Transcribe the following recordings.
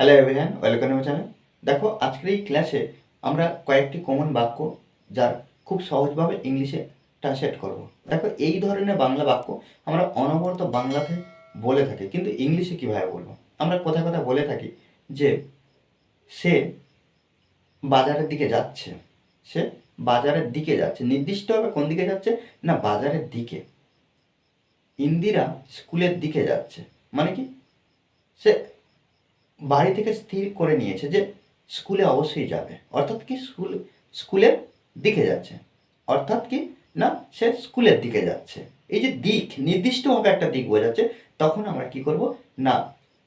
Hello everyone welcome আমার channel দেখো, আজকের এই ক্লাসে আমরা কয়েকটি কমন বাক্য যার খুব সহজভাবে ইংলিশে ট্রান্সলেট করব। দেখো, এই ধরনের বাংলা বাক্য আমরা অনবরত বাংলাতে বলে থাকি, কিন্তু ইংলিশে কীভাবে বলব? আমরা কোথায় কথা বলে থাকি যে, সে বাজারের দিকে যাচ্ছে। সে বাজারের দিকে যাচ্ছে। নির্দিষ্টভাবে কোন দিকে যাচ্ছে? না, বাজারের দিকে। ইন্দিরা স্কুলের দিকে যাচ্ছে। মানে কি? সে বাড়ি থেকে স্থির করে নিয়েছে যে স্কুলে অবশ্যই যাবে। অর্থাৎ কি স্কুল, স্কুলের দিকে যাচ্ছে। অর্থাৎ কি না, সে স্কুলের দিকে যাচ্ছে। এই যে দিক, নির্দিষ্টভাবে একটা দিক বোঝাচ্ছে, তখন আমরা কি করব? না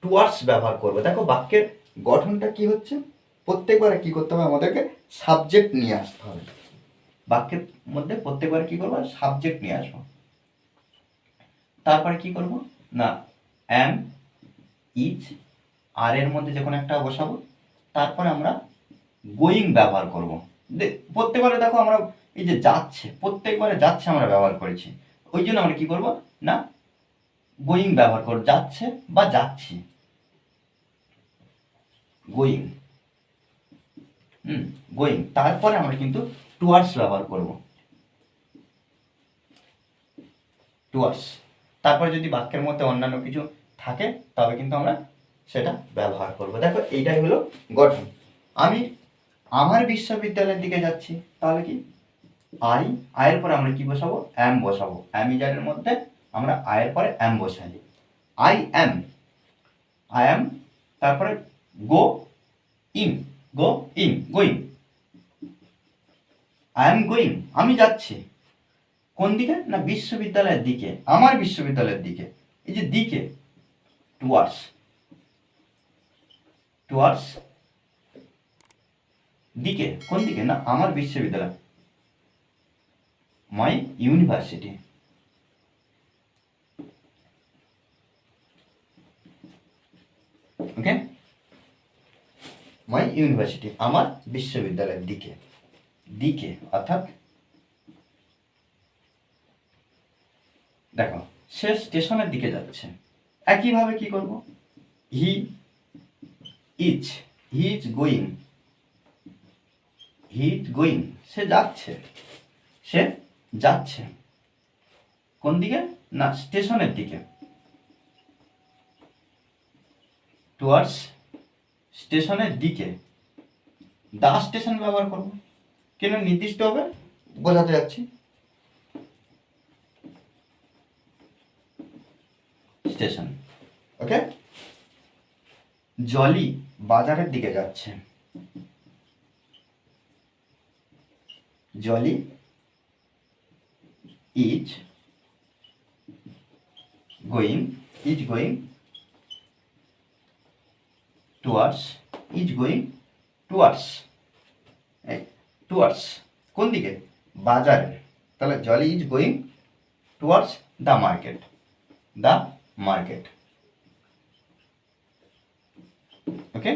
টুয়ার্ডস ব্যবহার করব। দেখো, বাক্যের গঠনটা কি হচ্ছে? প্রত্যেকবারে কি করতে হবে? আমাদেরকে সাবজেক্ট নিয়ে আসতে হবে। বাক্যের মধ্যে প্রত্যেকবার কি করব? সাবজেক্ট নিয়ে আসব। তারপরে কি করব? না অ্যাম ইচ আর এর মধ্যে যে কোনো একটা বসাবো, তারপরে আমরা গোয়িং ব্যবহার করব। প্রত্যেকবারে দেখো আমরা এই যে যাচ্ছে, প্রত্যেকবারে যাচ্ছে আমরা ব্যবহার করেছি। ওই জন্য আমরা কি করব? না গোয়িং ব্যবহার করব, যাচ্ছে বা যাচ্ছি। গোয়িং হুম গোয়িং তারপরে আমরা কিন্তু টুয়ার্স ব্যবহার করব। টুয়ার্স তারপরে যদি বাক্যের মধ্যে অন্যান্য কিছু থাকে, তবে কিন্তু আমরা সেটা ব্যবহার করব। দেখো, এইটাই হলো গঠন। আমি আমার বিশ্ববিদ্যালয়ের দিকে যাচ্ছি, তাহলে কি? আই আয়ের পরে আমরা কি বসাবো? অ্যাম বসাবো। অ্যামিজারের মধ্যে আমরা আয়ের পরে অ্যাম বসাই। আই অ্যাম আই অ্যাম তারপরে go in go in going I am going আমি যাচ্ছি। কোন দিকে? না, বিশ্ববিদ্যালয়ের দিকে, আমার বিশ্ববিদ্যালয়ের দিকে। এই যে দিকে টুয়ার্ডস টুয়ার্ডস দিকে, কোন দিকে? না, আমার বিশ্ববিদ্যালয়। My university okay my university আমার বিশ্ববিদ্যালয়ের দিকে। দিকে, অর্থাৎ দেখো, সে স্টেশনের দিকে যাচ্ছে। একইভাবে কি করব? He is he is going he is going সে যাচ্ছে। সে যাচ্ছে। কোন দিকে? না, স্টেশনের দিকে। টুয়ার্ডস স্টেশনের দিকে। দা স্টেশন ব্যবহার করব। কেন নির্দিষ্টভাবে বোঝাতে যাচ্ছি। স্টেশন। ওকে? জলি বাজারের দিকে যাচ্ছে। Jolly is going is going towards, is going towards. Towards, কোন দিকে? বাজারে। তাহলে Jolly is going towards the market the market. Okay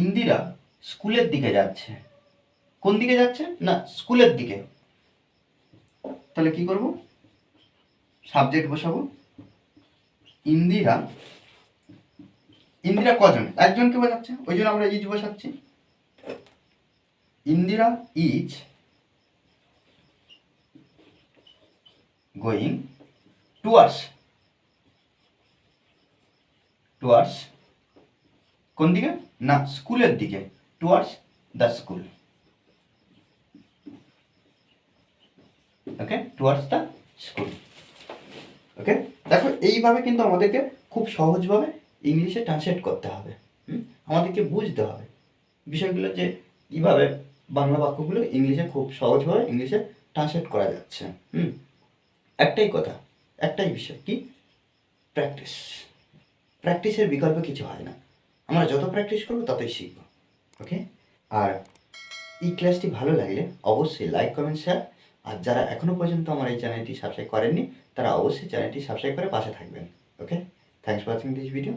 Indira স্কুলের দিকে যাচ্ছে। কোন দিকে যাচ্ছে? না, স্কুলের দিকে। তাহলে কি করব? সাবজেক্ট বসাবো। ইন্দিরা ইন্দিরা কজন? একজনকে বোঝাচ্ছে ওই জন্য আমরা ইজ বসাচ্ছি। Indira is going towards towards কোন দিকে? না, স্কুলের দিকে। Towards the school okay towards the school okay দেখো, এইভাবে কিন্তু আমাদেরকে খুব সহজভাবে ইংলিশে ট্রান্সলেট করতে হবে? আমাদেরকে বুঝতে হবে। বিষয়গুলো যে কীভাবে বাংলা বাক্যগুলো ইংলিশে খুব সহজভাবে ইংলিশে ট্রান্সলেট করা যাচ্ছে। হুম? একটাই কথা, একটাই বিষয়, কি? প্র্যাকটিস প্র্যাকটিসের বিকল্প কিছু হয় না। আমরা যত প্র্যাকটিস করব, ততই শিখব। ওকে আর এই ক্লাসটি ভালো লাগলে অবশ্যই লাইক কমেন্ট শেয়ার আর যারা এখনও পর্যন্ত আমার এই চ্যানেলটি সাবস্ক্রাইব করেননি, তারা অবশ্যই চ্যানেলটি সাবস্ক্রাইব করে পাশে থাকবেন। Okay thanks for watching this video